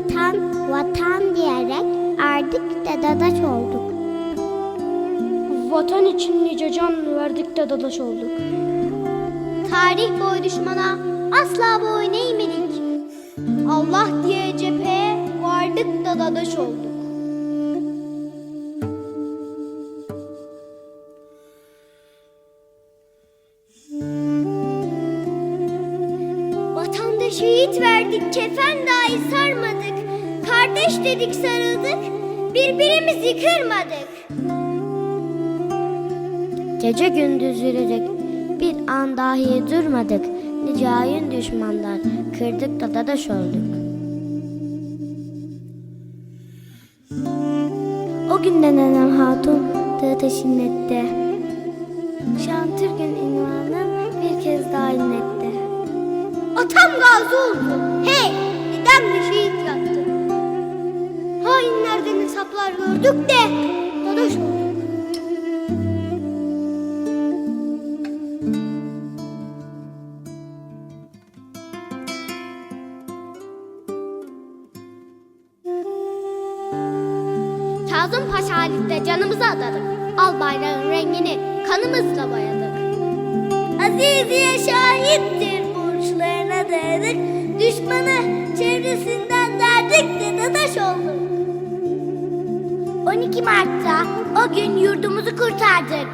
vatan, vatan diyerek erdik de dadaş olduk. Vatan için nice can verdik de dadaş olduk. Tarih boyu düşmana asla boyun eğmedik. Allah diye cepheye vardık da dadaş olduk. Şehit verdik, kefen dahi sarmadık. Kardeş dedik sarıldık, birbirimizi kırmadık. Gece gündüz yürüdük, bir an dahi durmadık. Nice hain düşmanlar, kırdık da dadaş olduk. O günden Enem Hatun dağı taşın etti. Şantürk'ün ünvanı bir kez daha inletti. Atam gazi oldu. Hey! Dedem de şehit Hesaplar gördük de dadaş. Kazım Paşa halinde canımızı adadık. Al bayrağın rengini kanımızla boyadık. Aziziye şahittir burçlarına dayadık. Düşmanı çevresinden 12 Mart'ta o gün yurdumuzu kurtardık.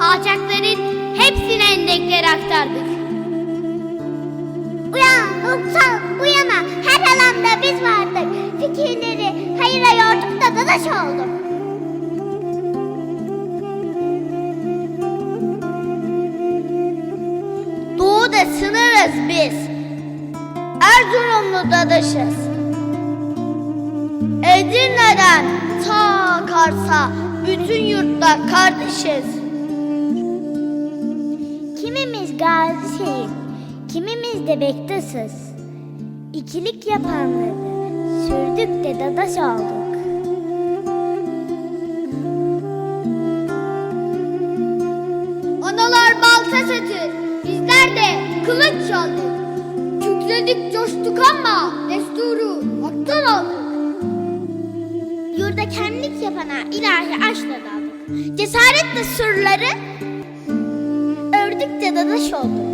Alçakların hepsine endekleri aktardık. Uyan, utan, uyana, her alanda biz vardık. Fikirleri hayıra yorduk da dadaş olduk. Doğu'da sınırız biz. Erzurumlu dadaşız. Edirne'den ta Kars'a bütün yurtta kardeşiz. Kimimiz gazi kimimiz de bektasız. İkilik yapanları sürdük de dadaş olduk. Analar balta satır, bizler de kılıç çaldık. Kükredik coştuk ama desturu hattan aldık. Kendilik yapana ilahi aşkla daldık. Cesaretle surları ördük de dadaş olduk.